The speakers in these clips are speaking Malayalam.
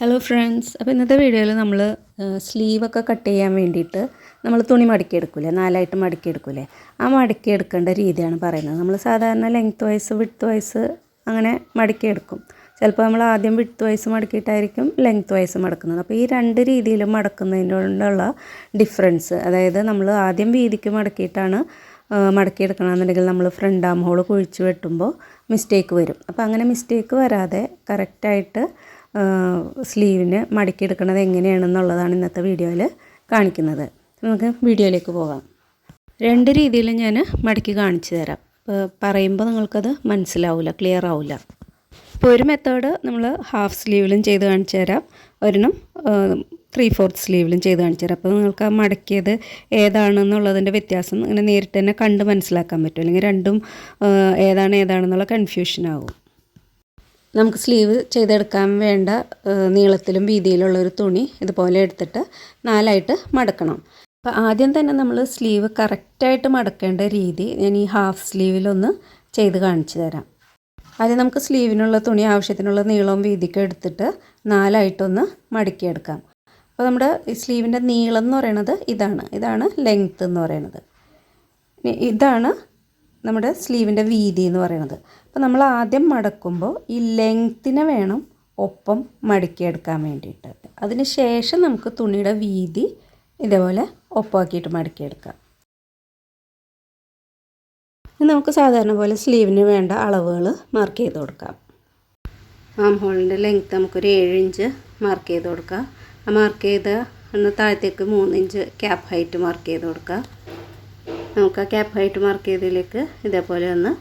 ഹലോ ഫ്രണ്ട്സ് അപ്പോൾ ഇന്നത്തെ വീഡിയോയിൽ നമ്മൾ സ്ലീവൊക്കെ കട്ട് ചെയ്യാൻ വേണ്ടിയിട്ട് നമ്മൾ തുണി മടക്കിയെടുക്കൂലേ? നാലായിട്ട് മടക്കിയെടുക്കൂലേ? ആ മടക്കിയെടുക്കേണ്ട രീതിയാണ് പറയുന്നത്. നമ്മൾ സാധാരണ ലെങ്ത് വൈസ് വിഡ്ത്ത് വൈസ് അങ്ങനെ മടക്കിയെടുക്കും. ചിലപ്പോൾ നമ്മൾ ആദ്യം വിഡ്ത്ത് വൈസ് മടക്കിയിട്ടായിരിക്കും ലെങ്ത് വൈസ് മടക്കുന്നത്. അപ്പോൾ ഈ രണ്ട് രീതിയിലും മടക്കുന്നതിനുള്ള ഡിഫറൻസ് അതായത് നമ്മൾ ആദ്യം വീതിക്ക് മടക്കിയിട്ടാണ് മടക്കിയെടുക്കണമെന്നുണ്ടെങ്കിൽ നമ്മൾ ഫ്രണ്ട് ആം ഹോൾ കുഴിച്ച് വെട്ടുമ്പോൾ മിസ്റ്റേക്ക് വരും. അപ്പോൾ അങ്ങനെ മിസ്റ്റേക്ക് വരാതെ കറക്റ്റായിട്ട് സ്ലീവിന് മടക്കിയെടുക്കുന്നത് എങ്ങനെയാണെന്നുള്ളതാണ് ഇന്നത്തെ വീഡിയോയിൽ കാണിക്കുന്നത്. നമുക്ക് വീഡിയോയിലേക്ക് പോകാം. രണ്ട് രീതിയിൽ ഞാൻ മടക്കി കാണിച്ചു തരാം. പറയുമ്പോൾ നിങ്ങൾക്കത് മനസ്സിലാവില്ല ക്ലിയർ ആവില്ല ഇപ്പോൾ ഒരു മെത്തേഡ് നമ്മൾ ഹാഫ് സ്ലീവിലും ചെയ്ത് കാണിച്ചു തരാം. ഒരെണ്ണം ത്രീ ഫോർത്ത് സ്ലീവിലും ചെയ്ത് കാണിച്ചു തരാം. അപ്പോൾ നിങ്ങൾക്ക് ആ മടക്കിയത് ഏതാണെന്നുള്ളതിന്റെ വ്യത്യാസം ഇങ്ങനെ നേരിട്ട് തന്നെ കണ്ട് മനസ്സിലാക്കാൻ പറ്റും. അല്ലെങ്കിൽ രണ്ടും ഏതാണ് ഏതാണെന്നുള്ള കൺഫ്യൂഷൻ ആവും. നമുക്ക് സ്ലീവ് ചെയ്തെടുക്കാൻ വേണ്ട നീളത്തിലും വീതിയിലുള്ള ഒരു തുണി ഇതുപോലെ എടുത്തിട്ട് നാലായിട്ട് മടക്കണം. അപ്പോൾ ആദ്യം തന്നെ നമ്മൾ സ്ലീവ് കറക്റ്റായിട്ട് മടക്കേണ്ട രീതി ഞാൻ ഈ ഹാഫ് സ്ലീവിലൊന്ന് ചെയ്ത് കാണിച്ചു തരാം. ആദ്യം നമുക്ക് സ്ലീവിനുള്ള തുണി ആവശ്യത്തിനുള്ള നീളവും വീതിക്കും എടുത്തിട്ട് നാലായിട്ടൊന്ന് മടക്കിയെടുക്കാം. അപ്പോൾ നമ്മുടെ സ്ലീവിന്റെ നീളം എന്ന് പറയുന്നത് ഇതാണ്. ഇതാണ് ലെങ്ത്ത് എന്ന് പറയുന്നത്. ഇതാണ് നമ്മുടെ സ്ലീവിന്റെ വീതി എന്ന് പറയുന്നത്. അപ്പോൾ നമ്മൾ ആദ്യം മടക്കുമ്പോൾ ഈ ലെങ്ത്തിനെ വേണം ഒപ്പം മടക്കിയെടുക്കാൻ വേണ്ടിയിട്ട്. അതിന് ശേഷം നമുക്ക് തുണിയുടെ വീതി ഇതേപോലെ ഒപ്പാക്കിയിട്ട് മടക്കിയെടുക്കാം. നമുക്ക് സാധാരണ പോലെ സ്ലീവിന് വേണ്ട അളവുകൾ മാർക്ക് ചെയ്ത് കൊടുക്കാം. ആം ഹോളിന്റെ ലെങ്ത്ത് നമുക്കൊരു ഏഴ് ഇഞ്ച് മാർക്ക് ചെയ്ത് കൊടുക്കാം. ആ മാർക്ക് ചെയ്ത ഒന്ന് താഴത്തേക്ക് മൂന്ന് ഇഞ്ച് ക്യാപ്പ് ഹൈറ്റ് മാർക്ക് ചെയ്ത് കൊടുക്കാം. നമുക്ക് ആ ക്യാപ്പ് ഹൈറ്റ് മാർക്ക് ചെയ്തതിലേക്ക് ഇതേപോലെ ഒന്ന്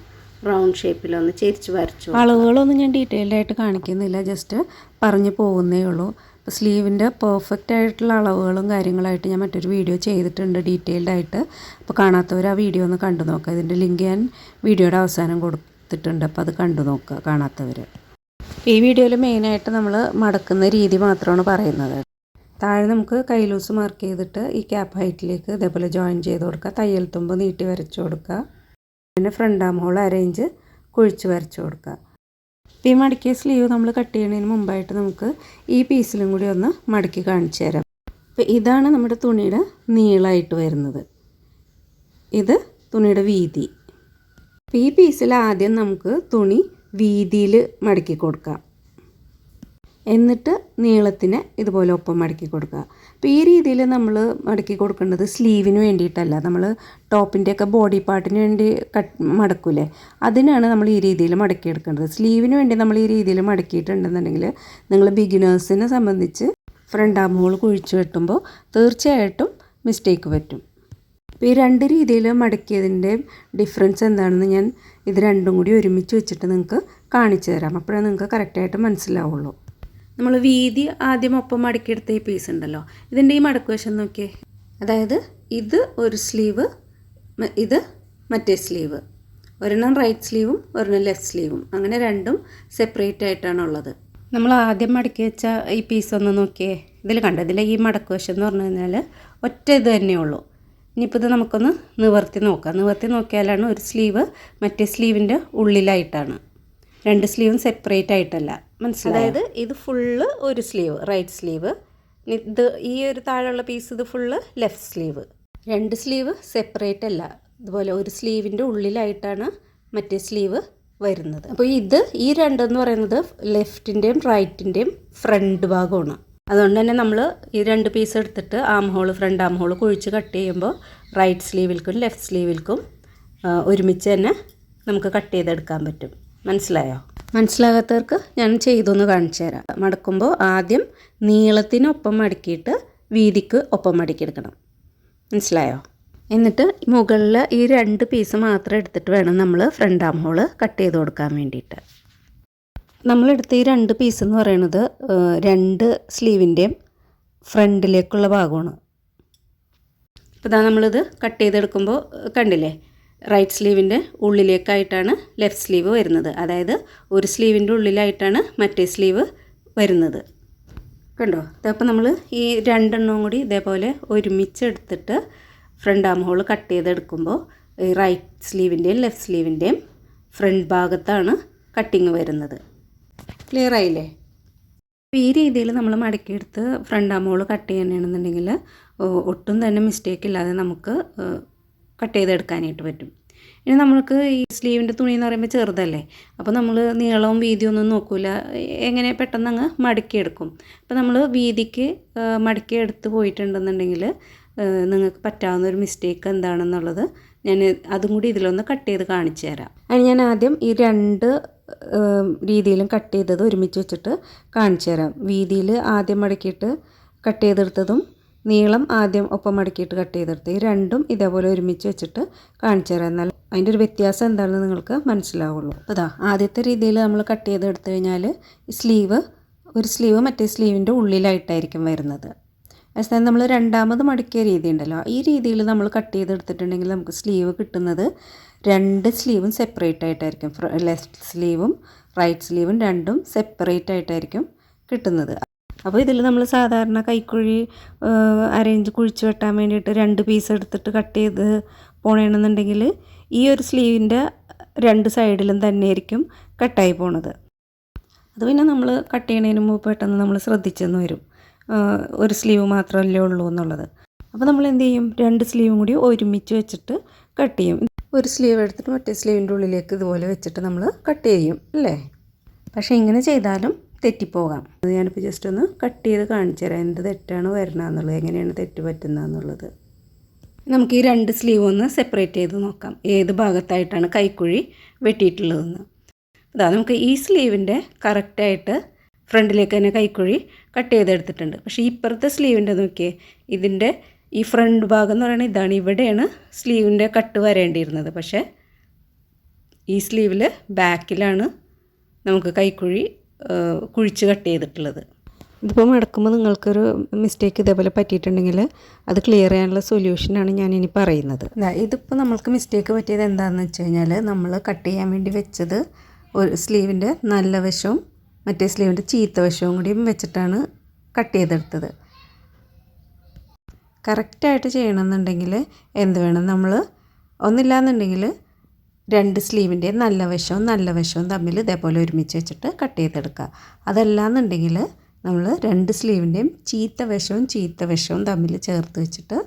റൗണ്ട് ഷേപ്പിലൊന്ന് ചേരിച്ച് വരച്ചു അളവുകളൊന്നും ഞാൻ ഡീറ്റെയിൽഡ് ആയിട്ട് കാണിക്കുന്നില്ല ജസ്റ്റ് പറഞ്ഞു പോകുന്നേ ഉള്ളൂ. സ്ലീവിന്റെ പെർഫെക്റ്റ് ആയിട്ടുള്ള അളവുകളും കാര്യങ്ങളായിട്ട് ഞാൻ മറ്റൊരു വീഡിയോ ചെയ്തിട്ടുണ്ട് ഡീറ്റെയിൽഡ് ആയിട്ട്. അപ്പോൾ കാണാത്തവർ ആ വീഡിയോ ഒന്ന് കണ്ടു നോക്കുക ഇതിന്റെ ലിങ്ക് ഞാൻ വീഡിയോയുടെ അവസാനം കൊടുത്തിട്ടുണ്ട്. അപ്പോൾ അത് കണ്ടു നോക്കുക കാണാത്തവർ ഈ വീഡിയോയിൽ മെയിനായിട്ട് നമ്മൾ മടക്കുന്ന രീതി മാത്രമാണ് പറയുന്നത്. താഴെ നമുക്ക് കൈ ലൂസ് മാർക്ക് ചെയ്തിട്ട് ഈ ക്യാപ്പ് ഹൈറ്റിലേക്ക് ഇതേപോലെ ജോയിൻ ചെയ്ത് കൊടുക്കുക. തയ്യൽ തുമ്പ് നീട്ടി വരച്ചു കൊടുക്കുക. പിന്നെ ഫ്രണ്ട് ആം ഹോൾ അരേഞ്ച് കുഴിച്ച് വരച്ചു കൊടുക്കുക. ഈ മടക്കിയ സ്ലീവ് നമ്മൾ കട്ട് ചെയ്യുന്നതിന് മുമ്പായിട്ട് നമുക്ക് ഈ പീസിലും കൂടി ഒന്ന് മടക്കി കാണിച്ചു തരാം. അപ്പോൾ ഇതാണ് നമ്മുടെ തുണിയുടെ നീളമായിട്ട് വരുന്നത്. ഇത് തുണിയുടെ വീതി. അപ്പോൾ ഈ പീസിൽ ആദ്യം നമുക്ക് തുണി വീതിയിൽ മടക്കി കൊടുക്കാം. എന്നിട്ട് നീളത്തിന് ഇതുപോലെ ഒപ്പം മടക്കി കൊടുക്കുക. അപ്പോൾ ഈ രീതിയിൽ നമ്മൾ മടക്കി കൊടുക്കേണ്ടത് സ്ലീവിന് വേണ്ടിയിട്ടല്ല. നമ്മൾ ടോപ്പിന്റെയൊക്കെ ബോഡി പാർട്ടിന് വേണ്ടി കട്ട് മടക്കൂലേ? അതിനാണ് നമ്മൾ ഈ രീതിയിൽ മടക്കിയെടുക്കേണ്ടത് സ്ലീവിന് വേണ്ടി നമ്മൾ ഈ രീതിയിൽ മടക്കിയിട്ടുണ്ടെന്നുണ്ടെങ്കിൽ നിങ്ങൾ ബിഗിനേഴ്സിനെ സംബന്ധിച്ച് ഫ്രണ്ട് ആം ഹോൾ കുഴിച്ചു വെട്ടുമ്പോൾ തീർച്ചയായിട്ടും മിസ്റ്റേക്ക് പറ്റും. അപ്പോൾ ഈ രണ്ട് രീതിയിൽ മടക്കിയതിന്റെ ഡിഫറൻസ് എന്താണെന്ന് ഞാൻ ഇത് രണ്ടും കൂടി ഒരുമിച്ച് വെച്ചിട്ട് നിങ്ങൾക്ക് കാണിച്ചു തരാം. അപ്പോഴേ നിങ്ങൾക്ക് കറക്റ്റായിട്ട് മനസ്സിലാവുള്ളൂ. നമ്മൾ വീതി ആദ്യം ഒപ്പം മടക്കിയെടുത്ത ഈ പീസ് ഉണ്ടല്ലോ. ഇതിന്റെ ഈ മടക്ക് വശം നോക്കിയേ. അതായത് ഇത് ഒരു സ്ലീവ് ഇത് മറ്റേ സ്ലീവ് ഒരെണ്ണം റൈറ്റ് സ്ലീവും ഒരെണ്ണം ലെഫ്റ്റ് സ്ലീവും അങ്ങനെ രണ്ടും സെപ്പറേറ്റ് ആയിട്ടാണ് ഉള്ളത്. നമ്മൾ ആദ്യം മടക്കി വെച്ച ഈ പീസ് ഒന്ന് നോക്കിയേ. ഇതിൽ കണ്ട? ഇതിലെ ഈ മടക്ക് വശം എന്ന് പറഞ്ഞു കഴിഞ്ഞാൽ ഒറ്റ ഇത് തന്നെയുള്ളൂ ഇനിയിപ്പോൾ ഇത് നമുക്കൊന്ന് നിവർത്തി നോക്കാം. നിവർത്തി നോക്കിയാലാണ് ഒരു സ്ലീവ് മറ്റേ സ്ലീവിന്റെ ഉള്ളിലായിട്ടാണ്. രണ്ട് സ്ലീവും സെപ്പറേറ്റ് ആയിട്ടല്ല. മനസ്സിലായി? അതായത് ഇത് ഫുള്ള് ഒരു സ്ലീവ് റൈറ്റ് സ്ലീവ്. ഇത് ഈ ഒരു താഴെയുള്ള പീസ് ഇത് ഫുള്ള് ലെഫ്റ്റ് സ്ലീവ്. രണ്ട് സ്ലീവ് സെപ്പറേറ്റ് അല്ല. ഇതുപോലെ ഒരു സ്ലീവിന്റെ ഉള്ളിലായിട്ടാണ് മറ്റേ സ്ലീവ് വരുന്നത്. അപ്പോൾ ഇത് ഈ രണ്ടെന്ന് പറയുന്നത് ലെഫ്റ്റിന്റെയും റൈറ്റിന്റെയും ഫ്രണ്ട് ഭാഗമാണ്. അതുകൊണ്ട് തന്നെ നമ്മൾ ഈ രണ്ട് പീസ് എടുത്തിട്ട് arm hole front arm hole കുഴിച്ച് കട്ട് ചെയ്യുമ്പോൾ റൈറ്റ് സ്ലീവിൽക്കും ലെഫ്റ്റ് സ്ലീവിൽക്കും ഒരുമിച്ച് തന്നെ നമുക്ക് കട്ട് ചെയ്തെടുക്കാൻ പറ്റും. മനസ്സിലായോ? മനസ്സിലാകാത്തവർക്ക് ഞാൻ ചെയ്തൊന്ന് കാണിച്ചു തരാം. മടക്കുമ്പോൾ ആദ്യം നീളത്തിനൊപ്പം മടക്കിയിട്ട് വീതിക്ക് ഒപ്പം മടക്കിയെടുക്കണം. മനസ്സിലായോ? എന്നിട്ട് മുകളിൽ ഈ രണ്ട് പീസ് മാത്രം എടുത്തിട്ട് വേണം നമ്മൾ ഫ്രണ്ട് ആം ഹോൾ കട്ട് ചെയ്ത് കൊടുക്കാൻ വേണ്ടിയിട്ട്. നമ്മളെടുത്ത ഈ രണ്ട് പീസ് എന്ന് പറയുന്നത് രണ്ട് സ്ലീവിന്റെയും ഫ്രണ്ടിലേക്കുള്ള ഭാഗമാണ്. അപ്പോൾ നമ്മളിത് കട്ട് ചെയ്തെടുക്കുമ്പോൾ കണ്ടില്ലേ? റൈറ്റ് സ്ലീവിന്റെ ഉള്ളിലേക്കായിട്ടാണ് ലെഫ്റ്റ് സ്ലീവ് വരുന്നത്. അതായത് ഒരു സ്ലീവിന്റെ ഉള്ളിലായിട്ടാണ് മറ്റേ സ്ലീവ് വരുന്നത്. കണ്ടോ? അപ്പോൾ നമ്മൾ ഈ രണ്ടെണ്ണവും കൂടി ഇതേപോലെ ഒരുമിച്ച് എടുത്തിട്ട് ഫ്രണ്ട് ആം ഹോൾ കട്ട് ചെയ്തെടുക്കുമ്പോൾ ഈ റൈറ്റ് സ്ലീവിന്റെയും ലെഫ്റ്റ് സ്ലീവിന്റെയും ഫ്രണ്ട് ഭാഗത്താണ് കട്ടിങ് വരുന്നത്. ക്ലിയർ ആയില്ലേ? അപ്പോൾ ഈ രീതിയിൽ നമ്മൾ മടക്കിയെടുത്ത് ഫ്രണ്ട് ആം ഹോൾ കട്ട് ചെയ്യണമെന്നുണ്ടെങ്കിൽ ഒട്ടും തന്നെ മിസ്റ്റേക്ക് ഇല്ലാതെ നമുക്ക് കട്ട് ചെയ്തെടുക്കാനായിട്ട് പറ്റും. ഇനി നമ്മൾക്ക് ഈ സ്ലീവിന്റെ തുണി എന്ന് പറയുമ്പോൾ ചെറുതല്ലേ? അപ്പോൾ നമ്മൾ നീളവും വീതിയും ഒന്നും നോക്കില്ല എങ്ങനെ പെട്ടെന്ന് അങ്ങ് മടക്കിയെടുക്കും. അപ്പോൾ നമ്മൾ വീതിക്ക് മടക്കി എടുത്ത് പോയിട്ടുണ്ടെന്നുണ്ടെങ്കിൽ നിങ്ങൾക്ക് പറ്റാവുന്ന ഒരു മിസ്റ്റേക്ക് എന്താണെന്നുള്ളത് ഞാൻ അതും കൂടി ഇതിലൊന്ന് കട്ട് ചെയ്ത് കാണിച്ചു തരാം. അതിന് ഞാൻ ആദ്യം ഈ രണ്ട് രീതിയിലും കട്ട് ചെയ്തത് ഒരുമിച്ച് വെച്ചിട്ട് കാണിച്ചു തരാം. വീതിയിൽ ആദ്യം മടക്കിയിട്ട് കട്ട് ചെയ്തെടുത്തതും നീളം ആദ്യം ഒപ്പം മടക്കിയിട്ട് കട്ട് ചെയ്തെടുത്ത് ഈ രണ്ടും ഇതേപോലെ ഒരുമിച്ച് വെച്ചിട്ട് കാണിച്ചു തരാം. എന്നാൽ അതിന്റെ ഒരു വ്യത്യാസം എന്താണെന്ന് നിങ്ങൾക്ക് മനസ്സിലാവുള്ളൂ. അപ്പോൾ അതാ ആദ്യത്തെ രീതിയിൽ നമ്മൾ കട്ട് ചെയ്തെടുത്തു കഴിഞ്ഞാൽ സ്ലീവ് ഒരു സ്ലീവ് മറ്റേ സ്ലീവിന്റെ ഉള്ളിലായിട്ടായിരിക്കും വരുന്നത്. അതേസമയം നമ്മൾ രണ്ടാമത് മടക്കിയ രീതി ഉണ്ടല്ലോ. ഈ രീതിയിൽ നമ്മൾ കട്ട് ചെയ്തെടുത്തിട്ടുണ്ടെങ്കിൽ നമുക്ക് സ്ലീവ് കിട്ടുന്നത് രണ്ട് സ്ലീവും സെപ്പറേറ്റ് ആയിട്ടായിരിക്കും. ലെഫ്റ്റ് സ്ലീവും റൈറ്റ് സ്ലീവും രണ്ടും സെപ്പറേറ്റ് ആയിട്ടായിരിക്കും കിട്ടുന്നത്. അപ്പോൾ ഇതിൽ നമ്മൾ സാധാരണ കൈക്കുഴി അരേഞ്ച് കുഴിച്ച് വെട്ടാൻ വേണ്ടിയിട്ട് രണ്ട് പീസ് എടുത്തിട്ട് കട്ട് ചെയ്ത് പോണേണെന്നുണ്ടെങ്കിൽ ഈ ഒരു സ്ലീവിന്റെ രണ്ട് സൈഡിലും തന്നെ ആയിരിക്കും കട്ടായി പോണത്. അത് പിന്നെ നമ്മൾ കട്ട് ചെയ്യണതിന് മുമ്പ് പെട്ടെന്ന് നമ്മൾ ശ്രദ്ധിച്ചെന്ന് വരും. ഒരു സ്ലീവ് മാത്രമല്ലേ ഉള്ളൂ എന്നുള്ളത്. അപ്പോൾ നമ്മൾ എന്ത് ചെയ്യും? രണ്ട് സ്ലീവും കൂടി ഒരുമിച്ച് വെച്ചിട്ട് കട്ട് ചെയ്യും. ഒരു സ്ലീവ് എടുത്തിട്ട് മറ്റേ സ്ലീവിന്റെ ഉള്ളിലേക്ക് ഇതുപോലെ വെച്ചിട്ട് നമ്മൾ കട്ട് ചെയ്യും അല്ലേ? പക്ഷേ ഇങ്ങനെ ചെയ്താലും തെറ്റിപ്പോകാം. അത് ഞാനിപ്പോൾ ജസ്റ്റ് ഒന്ന് കട്ട് ചെയ്ത് കാണിച്ചു തരാം. എന്ത് തെറ്റാണ് വരണമെന്നുള്ളത് എങ്ങനെയാണ് തെറ്റ് പറ്റുന്നതെന്നുള്ളത്. നമുക്ക് ഈ രണ്ട് സ്ലീവ് ഒന്ന് സെപ്പറേറ്റ് ചെയ്ത് നോക്കാം. ഏത് ഭാഗത്തായിട്ടാണ് കൈക്കുഴി വെട്ടിയിട്ടുള്ളതെന്ന്. അതാ നമുക്ക് ഈ സ്ലീവിന്റെ കറക്റ്റായിട്ട് ഫ്രണ്ടിലേക്ക് തന്നെ കൈക്കുഴി കട്ട് ചെയ്തെടുത്തിട്ടുണ്ട്. പക്ഷേ ഇപ്പുറത്തെ സ്ലീവിന്റെ നോക്കിയേ ഇതിന്റെ ഈ ഫ്രണ്ട് ഭാഗം എന്ന് പറയുന്നത് ഇതാണ്. ഇവിടെയാണ് സ്ലീവിന്റെ കട്ട് വരേണ്ടിയിരുന്നത്. പക്ഷേ ഈ സ്ലീവിൽ ബാക്കിലാണ് നമുക്ക് കൈക്കുഴി കുഴിച്ച് കട്ട് ചെയ്തിട്ടുള്ളത്. ഇതിപ്പോൾ മടക്കുമ്പോൾ നിങ്ങൾക്കൊരു മിസ്റ്റേക്ക് ഇതേപോലെ പറ്റിയിട്ടുണ്ടെങ്കിൽ അത് ക്ലിയർ ചെയ്യാനുള്ള സൊല്യൂഷനാണ് ഞാൻ ഇനി പറയുന്നത്. ഇതിപ്പോൾ നമ്മൾക്ക് മിസ്റ്റേക്ക് പറ്റിയത് എന്താണെന്ന് വെച്ച് കഴിഞ്ഞാൽ നമ്മൾ കട്ട് ചെയ്യാൻ വേണ്ടി വെച്ചത് ഒരു സ്ലീവിന്റെ നല്ല വശവും മറ്റേ സ്ലീവിന്റെ ചീത്ത വശവും കൂടിയും വെച്ചിട്ടാണ് കട്ട് ചെയ്തെടുത്തത്. കറക്റ്റായിട്ട് ചെയ്യണമെന്നുണ്ടെങ്കിൽ എന്ത് വേണം? നമ്മൾ ഒന്നില്ലാന്നുണ്ടെങ്കിൽ രണ്ട് സ്ലീവിന്റെ നല്ല വശവും നല്ല വശവും തമ്മിൽ ഇതേപോലെ ഒരുമിച്ച് വെച്ചിട്ട് കട്ട് ചെയ്തെടുക്കുക. അതല്ലാന്നുണ്ടെങ്കിൽ നമ്മൾ രണ്ട് സ്ലീവിന്റെയും ചീത്ത വശവും ചീത്ത വശവും തമ്മിൽ ചേർത്ത് വെച്ചിട്ട്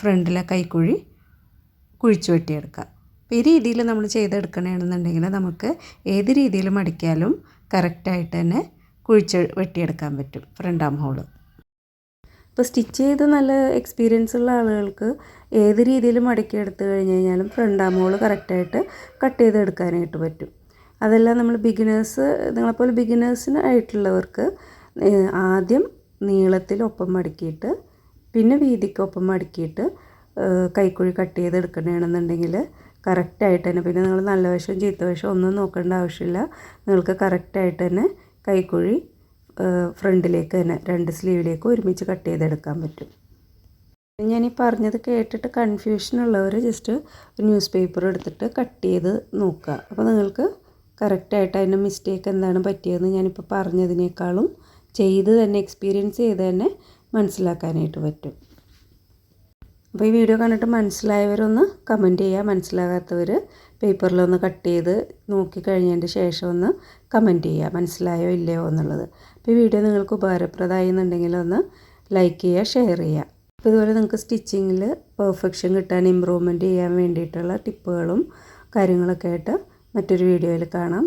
ഫ്രണ്ടിലെ കൈക്കുഴി കുഴിച്ചു വെട്ടിയെടുക്കുക. അപ്പോൾ ഈ രീതിയിൽ നമ്മൾ ചെയ്തെടുക്കണമെന്നുണ്ടെങ്കിൽ നമുക്ക് ഏത് രീതിയിൽ മടിക്കാലും കറക്റ്റായിട്ട് തന്നെ കുഴിച്ച് വെട്ടിയെടുക്കാൻ പറ്റും ഫ്രണ്ടാം ഹോൾ. ഇപ്പോൾ സ്റ്റിച്ച് ചെയ്ത് നല്ല എക്സ്പീരിയൻസ് ഉള്ള ആളുകൾക്ക് ഏത് രീതിയിൽ മടക്കി എടുത്തു കഴിഞ്ഞ് കഴിഞ്ഞാലും ഫ്രണ്ട് ആം ഹോൾ കറക്റ്റായിട്ട് കട്ട് ചെയ്തെടുക്കാനായിട്ട് പറ്റും. അതെല്ലാം നമ്മൾ ബിഗിനേഴ്സ് നിങ്ങളെപ്പോലെ ബിഗിനേഴ്സിന് ആയിട്ടുള്ളവർക്ക് ആദ്യം നീളത്തിൽ ഒപ്പം മടക്കിയിട്ട് പിന്നെ വീതിക്കൊപ്പം മടക്കിയിട്ട് കൈക്കുഴി കട്ട് ചെയ്ത് എടുക്കണമെന്നുണ്ടെങ്കിൽ കറക്റ്റായിട്ട് തന്നെ പിന്നെ നിങ്ങൾ നല്ല വശവും ചീത്ത വശവും ഒന്നും നോക്കേണ്ട ആവശ്യമില്ല. നിങ്ങൾക്ക് കറക്റ്റായിട്ട് തന്നെ കൈക്കുഴി ഫ്രണ്ടിലേക്ക് തന്നെ രണ്ട് സ്ലീവിലേക്ക് ഒരുമിച്ച് കട്ട് ചെയ്തെടുക്കാൻ പറ്റും. ഞാൻ ഈ പറഞ്ഞത് കേട്ടിട്ട് കൺഫ്യൂഷൻ ഉള്ളവർ ജസ്റ്റ് ന്യൂസ് പേപ്പർ എടുത്തിട്ട് കട്ട് ചെയ്ത് നോക്കുക. അപ്പോൾ നിങ്ങൾക്ക് കറക്റ്റായിട്ട് അതിന്റെ മിസ്റ്റേക്ക് എന്താണ് പറ്റിയതെന്ന് ഞാനിപ്പോൾ പറഞ്ഞതിനേക്കാളും ചെയ്ത് തന്നെ എക്സ്പീരിയൻസ് ചെയ്ത് തന്നെ മനസ്സിലാക്കാനായിട്ട് പറ്റും. അപ്പോൾ ഈ വീഡിയോ കണ്ടിട്ട് മനസ്സിലായവരൊന്ന് കമന്റ് ചെയ്യുക. മനസ്സിലാകാത്തവർ പേപ്പറിലൊന്ന് കട്ട് ചെയ്ത് നോക്കി കഴിഞ്ഞതിന്റെ ശേഷം ഒന്ന് കമന്റ് ചെയ്യുക. മനസ്സിലായോ ഇല്ലയോ എന്നുള്ളത്. അപ്പോൾ ഈ വീഡിയോ നിങ്ങൾക്ക് ഉപകാരപ്രദമായി എന്നുണ്ടെങ്കിൽ ഒന്ന് ലൈക്ക് ചെയ്യുക ഷെയർ ചെയ്യുക. അപ്പോൾ ഇതുപോലെ നിങ്ങൾക്ക് സ്റ്റിച്ചിങ്ങിൽ പെർഫെക്ഷൻ കിട്ടാൻ ഇമ്പ്രൂവ്മെന്റ് ചെയ്യാൻ വേണ്ടിയിട്ടുള്ള ടിപ്പുകളും കാര്യങ്ങളൊക്കെ ആയിട്ട് മറ്റൊരു വീഡിയോയിൽ കാണാം.